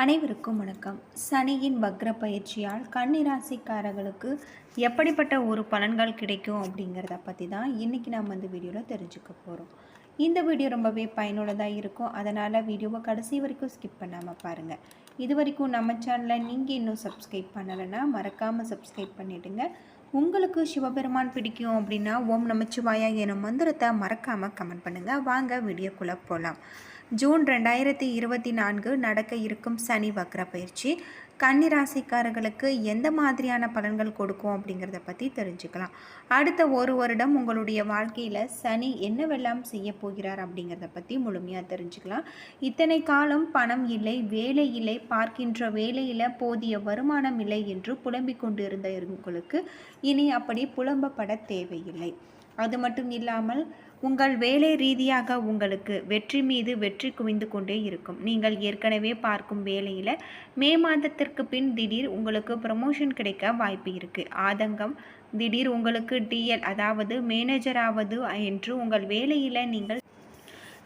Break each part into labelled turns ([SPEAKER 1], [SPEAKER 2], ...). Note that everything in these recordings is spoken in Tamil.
[SPEAKER 1] அனைவருக்கும் வணக்கம். சனியின் வக்ர பயிற்சியால் கன்னிராசிக்காரர்களுக்கு எப்படிப்பட்ட ஒரு பலன்கள் கிடைக்கும் அப்படிங்கிறத பற்றி தான் இன்றைக்கி நம்ம இந்த வீடியோவில் தெரிஞ்சுக்க போகிறோம் இந்த வீடியோ ரொம்பவே பயனுள்ளதாக இருக்கும். அதனால் வீடியோவை கடைசி வரைக்கும் ஸ்கிப் பண்ணாமல் பாருங்கள் இது வரைக்கும் நம்ம சேனலை நீங்கள் இன்னும் சப்ஸ்கிரைப் பண்ணலைன்னா மறக்காமல் சப்ஸ்கிரைப் பண்ணிவிடுங்க உங்களுக்கு சிவபெருமான் பிடிக்கும் அப்படின்னா ஓம் நமச்சிவாயா எனும் மந்திரத்தை மறக்காமல் கமெண்ட் பண்ணுங்கள் வாங்க வீடியோக்குள்ளே போகலாம் ஜூன் ரெண்டாயிரத்தி இருபத்தி நான்கு நடக்க இருக்கும் சனி வக்ர பயிற்சி. கன்னிராசிக்காரர்களுக்கு எந்த மாதிரியான பலன்கள் கொடுக்கும் அப்படிங்கிறத பற்றி தெரிஞ்சுக்கலாம். அடுத்த ஒரு வருடம் உங்களுடைய வாழ்க்கையில் சனி என்னவெல்லாம் செய்ய போகிறார் அப்படிங்கிறத பற்றி முழுமையாக தெரிஞ்சுக்கலாம். இத்தனை காலம் பணம் இல்லை வேலை இல்லை பார்க்கின்ற வேலையில் போதிய வருமானம் இல்லை என்று புலம்பிக் கொண்டு இருந்த உங்களுக்கு இனி அப்படி புலம்பப்பட தேவையில்லை. அது மட்டும் இல்லாமல் உங்கள் வேலை ரீதியாக உங்களுக்கு வெற்றி மீது வெற்றி குவிந்து கொண்டே இருக்கும். நீங்கள் ஏற்கனவே பார்க்கும் வேலையில் மே மாதத்திற்கு பின் திடீர் உங்களுக்கு ப்ரமோஷன் கிடைக்க வாய்ப்பு இருக்குது ஆதங்கம் திடீர் உங்களுக்கு டிஎல் அதாவது மேனேஜராவது என்று உங்கள் வேலையில் நீங்கள்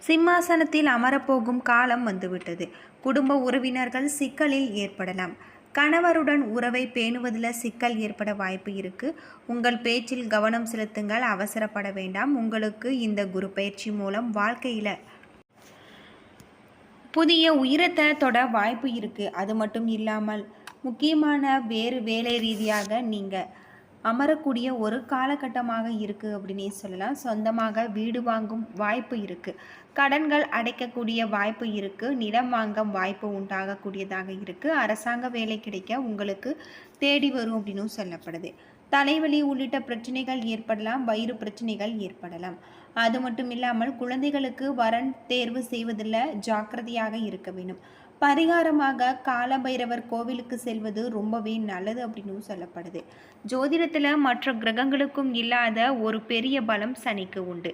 [SPEAKER 1] சிம்மாசனத்தில் அமரப்போகும் காலம் வந்துவிட்டது. குடும்ப உறவினர்கள் சிக்கலில் ஏற்படலாம். கணவருடன் உறவை பேணுவதில் சிக்கல் ஏற்பட வாய்ப்பு இருக்குது உங்கள் பேச்சில் கவனம் செலுத்துங்கள் அவசரப்பட வேண்டாம். உங்களுக்கு இந்த குரு பயிற்சி மூலம் வாழ்க்கையில் புதிய உயிரத்தை தொட வாய்ப்பு இருக்குது அது மட்டும் இல்லாமல் முக்கியமான வேறு வேலை ரீதியாக நீங்கள் அமரக்கூடிய ஒரு காலகட்டமாக இருக்குது அப்படின்னே சொல்லலாம். சொந்தமாக வீடு வாங்கும் வாய்ப்பு இருக்குது கடன்கள் அடைக்கக்கூடிய வாய்ப்பு இருக்குது நிலம் வாங்க வாய்ப்பு உண்டாகக்கூடியதாக இருக்குது அரசாங்க வேலை கிடைக்க உங்களுக்கு தேடி வரும் அப்படின்னும் சொல்லப்படுது. தலைவலி உள்ளிட்ட பிரச்சனைகள் ஏற்படலாம். வயிறு பிரச்சனைகள் ஏற்படலாம். அது மட்டும் இல்லாமல் குழந்தைகளுக்கு வரன் தேர்வு செய்வதில் ஜாக்கிரதையாக இருக்க வேண்டும். பரிகாரமாக காலபைரவர் கோவிலுக்கு செல்வது ரொம்பவே நல்லது அப்படின்னு சொல்லப்படுது. ஜோதிடத்தில் மற்ற கிரகங்களுக்கும் இல்லாத ஒரு பெரிய பலம் சனிக்கு உண்டு.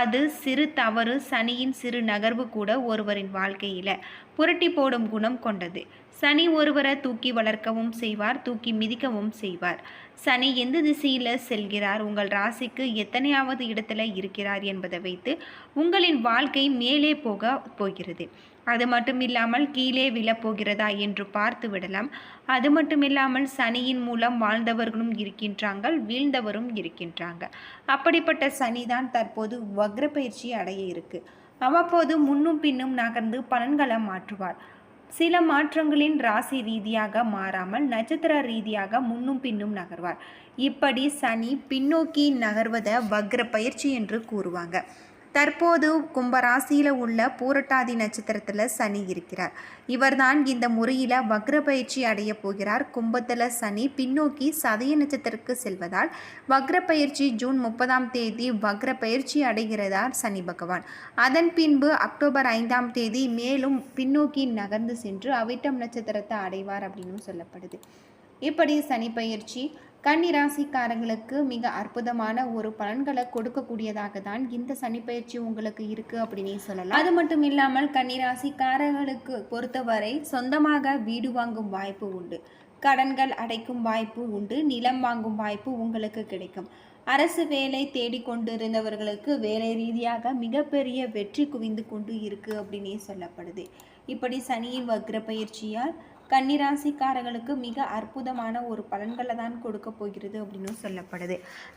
[SPEAKER 1] அது சிறு தவறு சனியின் சிறு நகர்வு கூட ஒருவரின் வாழ்க்கையில் புரட்டி போடும் குணம் கொண்டது. சனி ஒருவரை தூக்கி வளர்க்கவும் செய்வார் தூக்கி மிதிக்கவும் செய்வார். சனி எந்த திசையில் செல்கிறார் உங்கள் ராசிக்கு எத்தனையாவது இடத்துல இருக்கிறார் என்பதை வைத்து உங்களின் வாழ்க்கை மேலே போக போகிறது. அது மட்டும் இல்லாமல் கீழே விழப்போகிறதா என்று பார்த்து விடலாம். அது மட்டும் இல்லாமல் சனியின் மூலம் வாழ்ந்தவர்களும் இருக்கின்றாங்க வீழ்ந்தவரும் இருக்கின்றாங்க. அப்படிப்பட்ட சனி தான் தற்போது வக்ர பயிற்சி அடைய இருக்கு. அவ்வப்போது முன்னும் பின்னும் நகர்ந்து பலன்களை மாற்றுவார். சில மாற்றங்களின் ராசி ரீதியாக மாறாமல் நட்சத்திர ரீதியாக முன்னும் பின்னும் நகர்வார். இப்படி சனி பின்னோக்கி நகர்வதை வக்ர பயிற்சி என்று கூறுவாங்க. தற்போது கும்பராசியில் உள்ள பூரட்டாதி நட்சத்திரத்தில் சனி இருக்கிறார். இவர்தான் இந்த முறையில் வக்ர பயிற்சி அடைய போகிறார். கும்பத்தில் சனி பின்னோக்கி சதய நட்சத்திரத்துக்கு செல்வதால் வக்ர பயிற்சி ஜூன் முப்பதாம் தேதி வக்ர பயிற்சி அடைகிறதார் சனி பகவான். அதன் பின்பு அக்டோபர் ஐந்தாம் தேதி மேலும் பின்னோக்கி நகர்ந்து சென்று அவிட்டம் நட்சத்திரத்தை அடைவார் அப்படின்னு சொல்லப்படுது. இப்படி சனி பயிற்சி கன்னிராசிக்காரங்களுக்கு மிக அற்புதமான ஒரு பலன்களை கொடுக்கக்கூடியதாக தான் இந்த சனிப்பயிற்சி உங்களுக்கு இருக்கு அப்படின்னு சொல்லலாம். அது மட்டும் இல்லாமல் கன்னிராசிக்காரர்களுக்கு பொறுத்தவரை சொந்தமாக வீடு வாங்கும் வாய்ப்பு உண்டு. கடன்கள் அடைக்கும் வாய்ப்பு உண்டு. நிலம் வாங்கும் வாய்ப்பு உங்களுக்கு கிடைக்கும். அரசு வேலை தேடிக்கொண்டிருந்தவர்களுக்கு வேலை ரீதியாக மிகப்பெரிய வெற்றி குவிந்து கொண்டு இருக்கு அப்படின்னே சொல்லப்படுது. இப்படி சனியின் வக்ர பயிற்சியால் கன்னிராசிக்காரர்களுக்கு மிக அற்புதமான ஒரு பலன்களை தான் கொடுக்க போகிறது அப்படின்னு சொல்லப்படுது.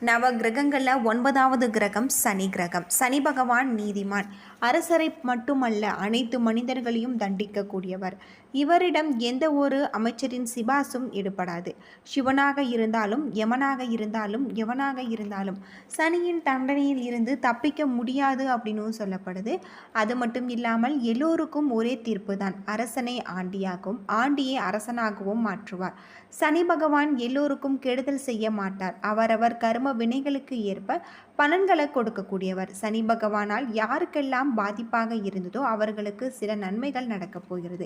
[SPEAKER 1] நவ கிரகங்களில் ஒன்பதாவது கிரகம் சனி கிரகம். சனி பகவான் நீதிமான். அரசரை மட்டுமல்ல அனைத்து மனிதர்களையும் தண்டிக்கக்கூடியவர். இவரிடம் எந்த ஒரு அமைச்சரின் சிபாசும் ஈடுபடாது சிவனாக இருந்தாலும் யமனாக இருந்தாலும் எவனாக இருந்தாலும் சனியின் தண்டனையில் இருந்து தப்பிக்க முடியாது அப்படின்னு சொல்லப்படுது. அது மட்டும் இல்லாமல் எல்லோருக்கும் ஒரே தீர்ப்பு தான் அரசனை ஆண்டியாகவும் ஆண்டியை அரசனாகவும் மாற்றுவார். சனி பகவான் எல்லோருக்கும் கெடுதல் செய்ய மாட்டார். அவரவர் கர்ம வினைகளுக்கு ஏற்ப பலன்களை கொடுக்கக்கூடியவர். சனி பகவானால் யாருக்கெல்லாம் பாதிப்பாக இருந்ததோ அவர்களுக்கு சில நன்மைகள் நடக்கப் போகிறது.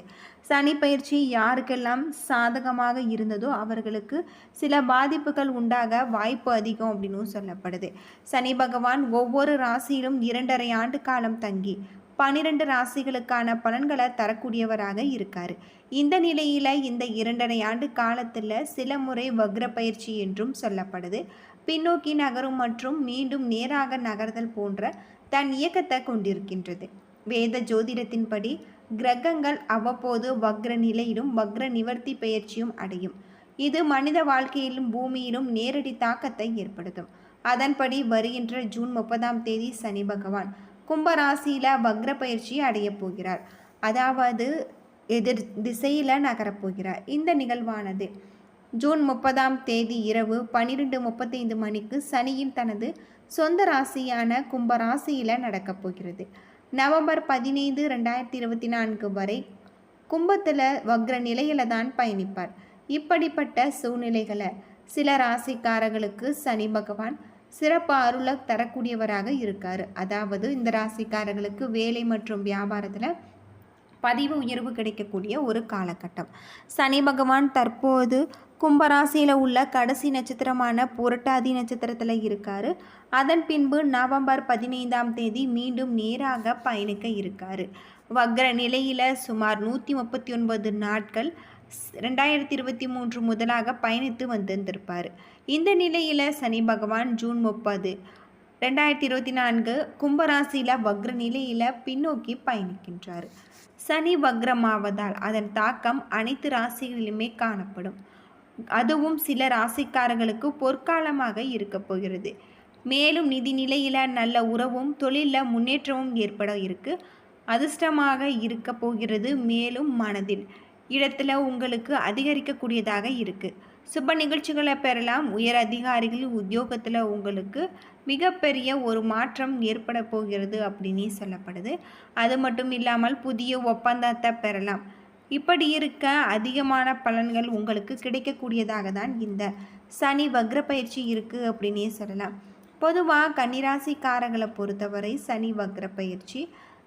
[SPEAKER 1] சனி பயிற்சி யாருக்கெல்லாம் சாதகமாக இருந்ததோ அவர்களுக்கு சில பாதிப்புகள் உண்டாக வாய்ப்பு அதிகம் அப்படின்னு சொல்லப்படுது. சனி பகவான் ஒவ்வொரு ராசியிலும் இரண்டரை ஆண்டு காலம் தங்கி பனிரெண்டு ராசிகளுக்கான பலன்களை தரக்கூடியவராக இருக்கார். இந்த நிலையில் இந்த இரண்டரை ஆண்டு காலத்தில் சில முறை வக்ர பயிற்சி என்றும் சொல்லப்படுது. பின்னோக்கி நகரும் மற்றும் மீண்டும் நேராக நகர்தல் போன்ற தன் இயக்கத்தை கொண்டிருக்கின்றது. வேத ஜோதிடத்தின்படி கிரகங்கள் அவ்வப்போது வக்ர நிலையிலும் வக்ர நிவர்த்தி பயிற்சியும் அடையும். இது மனித வாழ்க்கையிலும் பூமியிலும் நேரடி தாக்கத்தை ஏற்படுத்தும். அதன்படி வருகின்ற ஜூன் முப்பதாம் தேதி சனி பகவான் கும்பராசியில் வக்ர பயிற்சி அடையப் போகிறார். அதாவது எதிர் திசையில் நகரப்போகிறார் இந்த நிகழ்வானது ஜூன் முப்பதாம் தேதி இரவு பன்னிரெண்டு முப்பத்தைந்து மணிக்கு சனியின் தனது சொந்த ராசியான கும்பராசியில் நடக்கப் போகிறது. நவம்பர் பதினைந்து ரெண்டாயிரத்தி இருபத்தி நான்கு வரை கும்பத்தில் வக்ர நிலையில தான் பயணிப்பார். இப்படிப்பட்ட சூழ்நிலைகளை சில ராசிக்காரர்களுக்கு சனி பகவான் சிறப்பு அருளை தரக்கூடியவராக இருக்கார். அதாவது இந்த ராசிக்காரர்களுக்கு வேலை மற்றும் வியாபாரத்தில் பதிவு உயர்வு கிடைக்கக்கூடிய ஒரு காலகட்டம். சனி பகவான் தற்போது கும்பராசியில் உள்ள கடைசி நட்சத்திரமான புரட்டாதி நட்சத்திரத்தில் இருக்கார். அதன் பின்பு நவம்பர் பதினைந்தாம் தேதி மீண்டும் நேராக பயணிக்க இருக்கார். வக்ர நிலையில் சுமார் நூற்றி முப்பத்தி ஒன்பது நாட்கள் ரெண்டாயிரத்தி இருபத்தி மூன்று முதலாக பயணித்து வந்திருந்திருப்பார். இந்த நிலையில் சனி பகவான் ஜூன் முப்பது ரெண்டாயிரத்தி இருபத்தி நான்கு கும்பராசியில் வக்ர நிலையில் பின்னோக்கி பயணிக்கின்றார். சனி வக்ரமாவதால் அதன் தாக்கம் அனைத்து ராசிகளிலுமே காணப்படும். அதுவும் சில ராசிக்காரர்களுக்கு பொற்காலமாக இருக்க போகிறது. மேலும் நிதி நிலையில் நல்ல உறவும் தொழிலில் முன்னேற்றமும் ஏற்பட இருக்கு. அதிர்ஷ்டமாக இருக்க போகிறது மேலும் மனதில். இடத்துல உங்களுக்கு அதிகரிக்கக்கூடியதாக இருக்குது சுப நிகழ்ச்சிகளை பெறலாம். உயர் அதிகாரிகள் உத்தியோகத்தில் உங்களுக்கு மிகப்பெரிய ஒரு மாற்றம் ஏற்பட போகிறது அப்படின்னு சொல்லப்படுது. அது மட்டும் இல்லாமல் புதிய ஒப்பந்தத்தை பெறலாம். இப்படி இருக்க அதிகமான பலன்கள் உங்களுக்கு கிடைக்கக்கூடியதாக தான் இந்த சனி வக்ர பயிற்சி இருக்குது அப்படின்னே சொல்லலாம். பொதுவாக கன்னிராசிக்காரங்களை பொறுத்தவரை சனி வக்ர பயிற்சி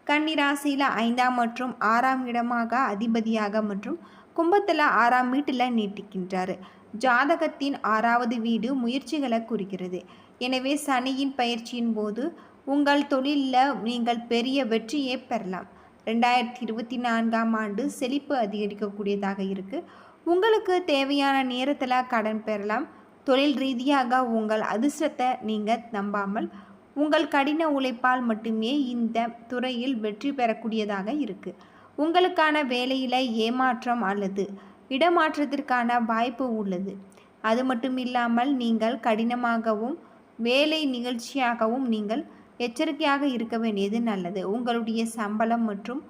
[SPEAKER 1] கன்னிராசியில் ஐந்தாம் மற்றும் ஆறாம் இடமாக அதிபதியாக மற்றும் கும்பத்தில் ஆறாம் வீட்டில் நீட்டிக்கின்றார். ஜாதகத்தின் ஆறாவது வீடு முயற்சிகளை குறிக்கிறது. எனவே சனியின் பயிற்சியின் போது உங்கள் தொழிலில் நீங்கள் பெரிய வெற்றியை பெறலாம். ரெண்டாயிரத்தி இருபத்தி நான்காம் ஆண்டு செழிப்பு அதிகரிக்கக்கூடியதாக இருக்குது உங்களுக்கு தேவையான நேரத்தில் கடன் பெறலாம். தொழில் ரீதியாக உங்கள் அதிர்ஷ்டத்தை நீங்கள் நம்பாமல் உங்கள் கடின உழைப்பால் மட்டுமே இந்த துறையில் வெற்றி பெறக்கூடியதாக இருக்குது உங்களுக்கான வேலையில் ஏமாற்றம் அல்லது இடமாற்றத்திற்கான வாய்ப்பு உள்ளது. அது மட்டும் இல்லாமல் நீங்கள் கடினமாகவும் வேலை நிகழ்ச்சியாகவும் நீங்கள் எச்சரிக்கையாக இருக்க வேண்டியது நல்லது. உங்களுடைய சம்பளம் மற்றும்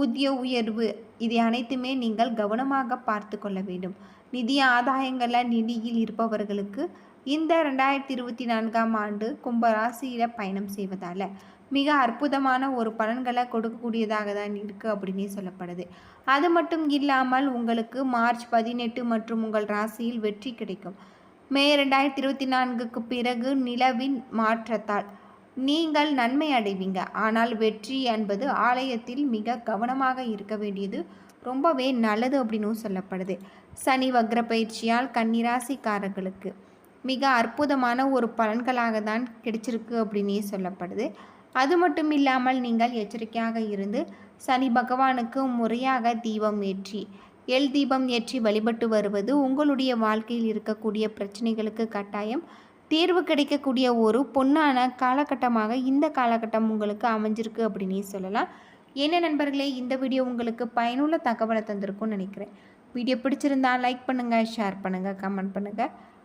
[SPEAKER 1] ஊதிய உயர்வு இதை அனைத்துமே நீங்கள் கவனமாக பார்த்து கொள்ள வேண்டும். நிதி ஆதாயங்களில் நிதியில் இருப்பவர்களுக்கு இந்த ரெண்டாயிரத்தி இருபத்தி நான்காம் ஆண்டு கும்பராசியில் பயணம் செய்வதால் மிக அற்புதமான ஒரு பலன்களை கொடுக்கக்கூடியதாக தான் இருக்குது அப்படின்னே சொல்லப்படுது. அது மட்டும் இல்லாமல் உங்களுக்கு மார்ச் பதினெட்டு மற்றும் உங்கள் ராசியில் வெற்றி கிடைக்கும். மே ரெண்டாயிரத்தி இருபத்தி நான்குக்கு பிறகு நிலவின் மாற்றத்தால் நீங்கள் நன்மை அடைவீங்க. ஆனால் வெற்றி என்பது ஆலயத்தில் மிக கவனமாக இருக்க வேண்டியது ரொம்பவே நல்லது அப்படின்னும் சொல்லப்படுது. சனி வக்ர பயிற்சியால் கன்னிராசிக்காரர்களுக்கு மிக அற்புதமான ஒரு பலன்களாக தான் கிடைச்சிருக்கு அப்படின்னே சொல்லப்படுது. அது மட்டும் இல்லாமல் நீங்கள் எச்சரிக்கையாக இருந்து சனி பகவானுக்கு முறையாக தீபம் ஏற்றி எல் தீபம் ஏற்றி வழிபட்டு வருவது உங்களுடைய வாழ்க்கையில் இருக்கக்கூடிய பிரச்சனைகளுக்கு கட்டாயம். தீர்வு கிடைக்கக்கூடிய ஒரு பொன்னான காலகட்டமாக இந்த காலகட்டம் உங்களுக்கு அமைஞ்சிருக்கு அப்படின்னே சொல்லலாம். என்ன நண்பர்களே இந்த வீடியோ உங்களுக்கு பயனுள்ள தகவலை தந்திருக்கும்னு நினைக்கிறேன். வீடியோ பிடிச்சிருந்தா லைக் பண்ணுங்கள் ஷேர் பண்ணுங்கள் கமெண்ட் பண்ணுங்கள்